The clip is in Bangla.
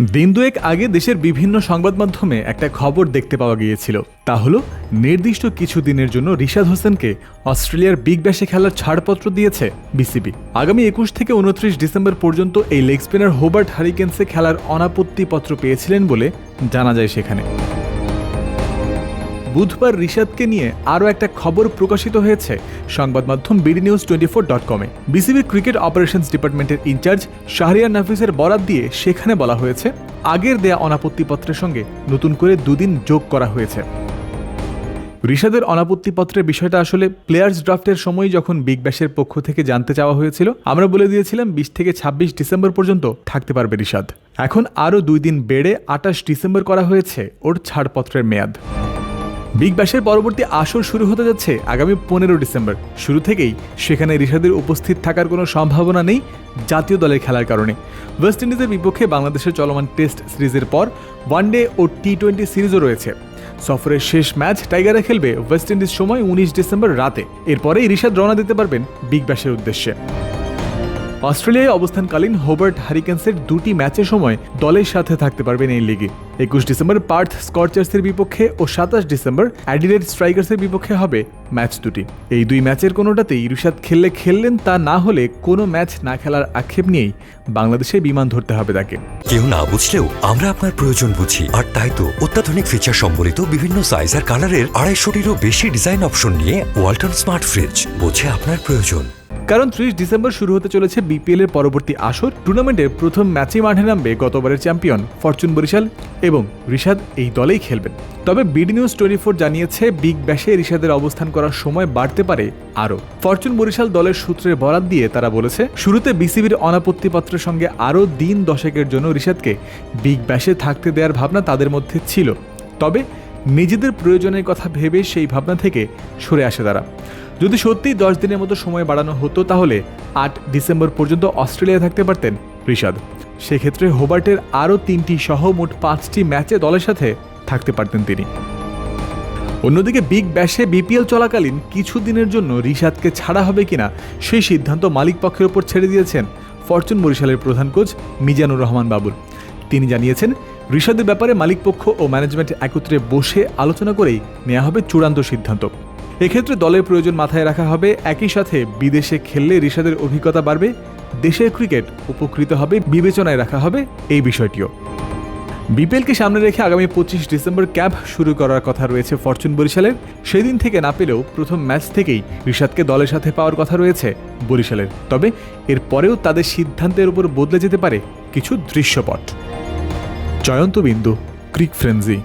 দিন দুয়েক আগে দেশের বিভিন্ন সংবাদ মাধ্যমে একটা খবর দেখতে পাওয়া গিয়েছিল। তা হলো, নির্দিষ্ট কিছু দিনের জন্য রিশাদ হোসেনকে অস্ট্রেলিয়ার বিগ ব্যাশে খেলার ছাড়পত্র দিয়েছে বিসিবি। আগামী একুশ থেকে উনত্রিশ ডিসেম্বর পর্যন্ত এই লেগ স্পিনার হোবার্ট হারিকেন্সে খেলার অনাপত্তিপত্র পেয়েছিলেন বলে জানা যায় সেখানে। বুধবার রিশাদকে নিয়ে আরও একটা খবর প্রকাশিত হয়েছে। সংবাদ মাধ্যম BD news twenty four dot কমে। বিসিবির ক্রিকেট অপারেশনস ডিপার্টমেন্টের ইনচার্জ শাহরিয়ার নাফিসের বরাত দিয়ে সেখানে বলা হয়েছে, আগের দেয়া অনাপত্তিপত্রের সঙ্গে নতুন করে দুদিন যোগ করা হয়েছে। ঋষাদের অনাপত্তিপত্রের বিষয়টা আসলে প্লেয়ার্স ড্রাফটের সময় যখন বিগ ব্যাশের পক্ষ থেকে জানতে চাওয়া হয়েছিল, আমরা বলে দিয়েছিলাম বিশ থেকে ছাব্বিশ ডিসেম্বর পর্যন্ত থাকতে পারবে ঋষাদ এখন আরও দুই দিন বেড়ে আটাশ ডিসেম্বর করা হয়েছে ওর ছাড়পত্রের মেয়াদ। বিগ ব্যাশের পরবর্তী আসর শুরু হতে যাচ্ছে আগামী পনেরো ডিসেম্বর। শুরু থেকেই সেখানে ঋষাদের উপস্থিত থাকার কোনো সম্ভাবনা নেই জাতীয় দলের খেলার কারণে। ওয়েস্ট ইন্ডিজের বিপক্ষে বাংলাদেশের চলমান টেস্ট সিরিজের পর ওয়ানডে ও টি টোয়েন্টি সিরিজও রয়েছে। সফরের শেষ ম্যাচ টাইগারে খেলবে ওয়েস্ট ইন্ডিজ সময় উনিশ ডিসেম্বর রাতে। এরপরেই ঋষাদ রওনা দিতে পারবেন বিগ ব্যাশের উদ্দেশ্যে। অস্ট্রেলিয়ায় অবস্থানকালীন হোবার্ট হারিকেন্সের দুটি ম্যাচের সময় দলের সাথে থাকতে পারবেন এই লিগে। একুশ ডিসেম্বর পার্থ স্কর্চার্সের বিপক্ষে ও সাতাশ ডিসেম্বর অ্যাডিলেড স্ট্রাইকার্সের বিপক্ষে হবে ম্যাচ দুটি। এই দুই ম্যাচের কোনোটাতেই ঋষাদ খেললে খেললেন তা না হলে কোনো ম্যাচ না খেলার আক্ষেপ নিয়েই বাংলাদেশে বিমান ধরতে হবে তাকে। কেউ না বুঝলেও আমরা আপনার প্রয়োজন বুঝি। আর তাই তো অত্যাধুনিক ফিচার সম্বলিত বিভিন্ন সাইজ আর কালারের আড়াইশোটিরও বেশি ডিজাইন অপশন নিয়ে ওয়ালটন স্মার্ট ফ্রিজ বোঝে আপনার প্রয়োজন। কারণ ত্রিশ ডিসেম্বর শুরু হতে চলেছে বিপিএল এর পরবর্তী আসর। টুর্নামেন্টের প্রথম ম্যাচে মাঠে নামবে গতবারের চ্যাম্পিয়ন ফরচুন বরিশাল এবং ঋষাদ এই দলেই খেলবেন। তবে বিডি নিউজ টোয়েন্টি ফোর জানিয়েছে, বিগ ব্যাশে ঋষাদের অবস্থান করার সময় বাড়তে পারে আরও। ফরচুন বরিশাল দলের সূত্রের বরাত দিয়ে তারা বলেছে, শুরুতে বিসিবির অনাপত্তিপত্রের সঙ্গে আরও দিন দশেকের জন্য ঋষাদকে বিগ ব্যাশে থাকতে দেওয়ার ভাবনা তাদের মধ্যে ছিল। তবে নিজেদের প্রয়োজনের কথা ভেবে সেই ভাবনা থেকে সরে আসে তারা। যদি সত্যিই দশ দিনের মতো সময় বাড়ানো হতো তাহলে আট ডিসেম্বর পর্যন্ত অস্ট্রেলিয়ায় থাকতে পারতেন ঋষাদ সেক্ষেত্রে হোবার্টের আরও তিনটি সহ মোট পাঁচটি ম্যাচে দলের সাথে থাকতে পারতেন তিনি। অন্যদিকে বিগ ব্যাশে বিপিএল চলাকালীন কিছু দিনের জন্য রিশাদকে ছাড়া হবে কিনা সেই সিদ্ধান্ত মালিক পক্ষের ওপর ছেড়ে দিয়েছেন ফরচুন বরিশালের প্রধান কোচ মিজানুর রহমান বাবুল। তিনি জানিয়েছেন, রিশাদের ব্যাপারে মালিকপক্ষ ও ম্যানেজমেন্ট একত্রে বসে আলোচনা করেই নেওয়া হবে চূড়ান্ত সিদ্ধান্ত। এক্ষেত্রে দলের প্রয়োজন মাথায় রাখা হবে একই সাথে বিদেশে খেললে রিশাদের অভিজ্ঞতা বাড়বে, দেশের ক্রিকেট উপকৃত হবে, বিবেচনায় রাখা হবে এই বিষয়টিও। বিপিএলকে সামনে রেখে আগামী পঁচিশ ডিসেম্বর ক্যাম্প শুরু করার কথা রয়েছে ফরচুন বরিশালের। সেদিন থেকে না পেলেও প্রথম ম্যাচ থেকেই ঋষাদকে দলের সাথে পাওয়ার কথা রয়েছে বরিশালের। তবে এর পরেও তাদের সিদ্ধান্তের উপর বদলে যেতে পারে কিছু দৃশ্যপট। জয়ন্ত বিন্দু, ক্রিক ফ্রেন্সি।